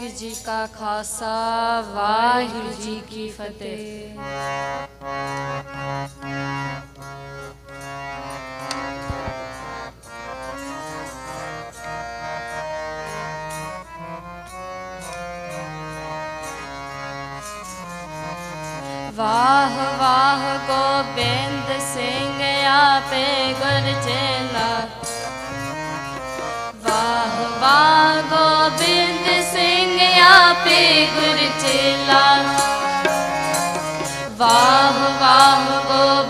ਵਾਹਿਗੁਰੂ ਜੀ ਕਾ ਖਾਲਸਾ ਵਾਹਿਗੁਰੂ ਜੀ ਕੀ ਫਤਿਹ। ਵਾਹ ਵਾਹ, ਗੋਬਿੰਦ ਸਿੰਘ ਆਪੇ ਗੁਰ ਚੇਲਾ। ਵਾਹ ਵਾਹ, ਗੋਬਿੰਦ ਨਾਮੇ ਗੁਰ ਚੇਲਾ। ਵਾਹ ਵਾਹ ਗੋਬਿੰਦ